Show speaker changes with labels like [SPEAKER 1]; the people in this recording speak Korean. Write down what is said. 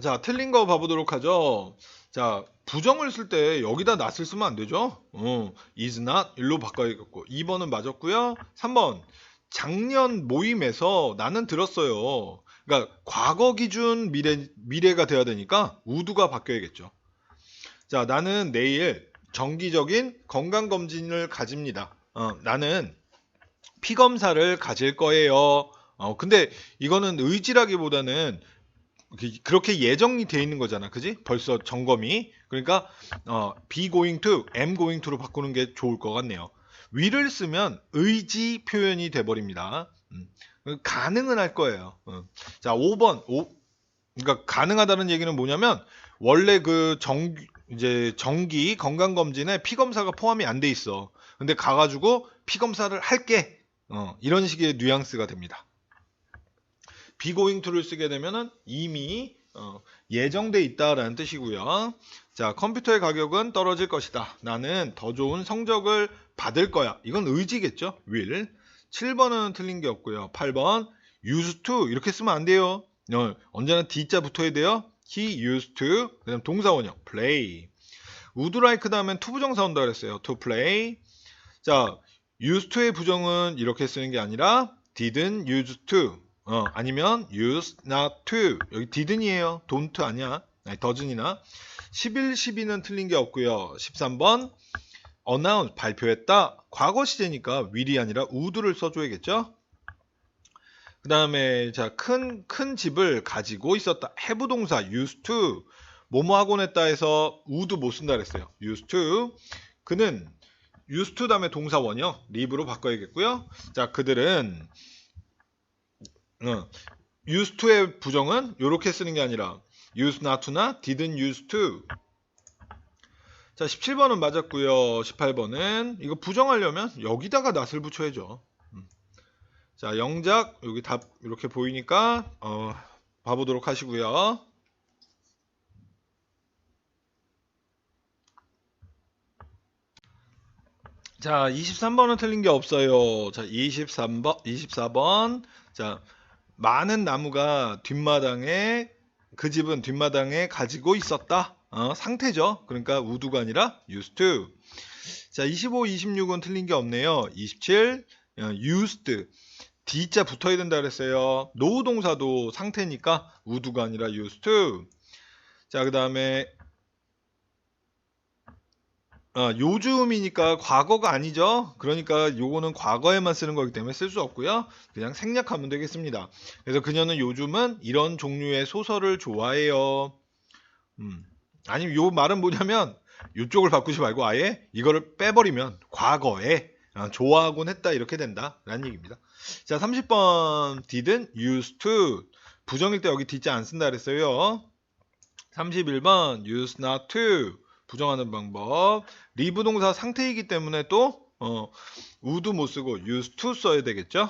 [SPEAKER 1] 자, 틀린 거 봐보도록 하죠. 자, 부정을 쓸 때 여기다 not을 쓰면 안 되죠. 어, is not 일로 바꿔야겠고 2번은 맞았고요. 3번 작년 모임에서 나는 들었어요. 그러니까 과거 기준 미래 미래가 돼야 되니까 우두가 바뀌어야겠죠. 자, 나는 내일 정기적인 건강 검진을 가집니다. 어, 나는 피 검사를 가질 거예요. 어, 근데 이거는 의지라기보다는 그- 그렇게 예정이 돼 있는 거잖아. 그지? 벌써 점검이. 그러니까 어, be going to, am going to로 바꾸는 게 좋을 것 같네요. will을 쓰면 의지 표현이 돼 버립니다. 음, 가능은 할 거예요. 음. 자, 5번. 오, 그러니까 가능하다는 얘기는 뭐냐면 원래 그 정, 이제 정기 건강 검진에 피 검사가 포함이 안 돼 있어. 근데 가가지고 피 검사를 할게. 어, 이런 식의 뉘앙스가 됩니다. 비고잉 투를 쓰게 되면은 이미 어, 예정돼 있다라는 뜻이고요. 자, 컴퓨터의 가격은 떨어질 것이다. 나는 더 좋은 성적을 받을 거야. 이건 의지겠죠. will. 7번은 틀린 게 없고요. 8번 used to 이렇게 쓰면 안 돼요. 어, 언제나 D자 붙어야 돼요. He used to 그다음 동사 원형 play. would like 다음엔 to 부정사 온다 그랬어요. to play. 자, used to의 부정은 이렇게 쓰는 게 아니라 didn't use to. 어, 아니면 use not to. 여기 didn't이에요. don't 아니야. 아니, doesn't이나. 11, 12는 틀린 게 없고요. 13번 announce 발표했다. 과거 시제니까 will이 아니라 would를 써줘야겠죠. 그 다음에 자큰 큰 집을 가지고 있었다. have 동사 used to 뭐뭐 하곤 했다 해서 would 못 쓴다 그랬어요. used to 그는 used to 다음에 동사 원형 live로 바꿔야겠고요. 자 그들은 어, used to의 부정은 이렇게 쓰는 게 아니라 used not to나 didn't use to. 자 17번은 맞았고요. 18번은 이거 부정하려면 여기다가 not을 붙여야죠. 음. 자 영작 여기 답 이렇게 보이니까 어, 봐보도록 하시고요. 자 23번은 틀린 게 없어요. 자 23번 24번. 자 많은 나무가 뒷마당에 그 집은 뒷마당에 가지고 있었다. 어, 상태죠. 그러니까 우두가 아니라 used to. 자, 25, 26은 틀린 게 없네요. 27, 어, used. D자 붙어야 된다 그랬어요. 노후 동사도 상태니까 우두가 아니라 used to. 자, 그 다음에 어, 요즘이니까 과거가 아니죠. 그러니까 요거는 과거에만 쓰는 거기 때문에 쓸 수 없고요. 그냥 생략하면 되겠습니다. 그래서 그녀는 요즘은 이런 종류의 소설을 좋아해요. 음. 아니면 요 말은 뭐냐면 요쪽을 바꾸지 말고 아예 이거를 빼버리면 과거에 아, 좋아하곤 했다 이렇게 된다 라는 얘기입니다. 자 30번 didn't used to 부정일 때 여기 D자 안 쓴다 그랬어요. 31번 used not to 부정하는 방법. 리브 동사 상태이기 때문에 또 어, would 못 쓰고 used to 써야 되겠죠.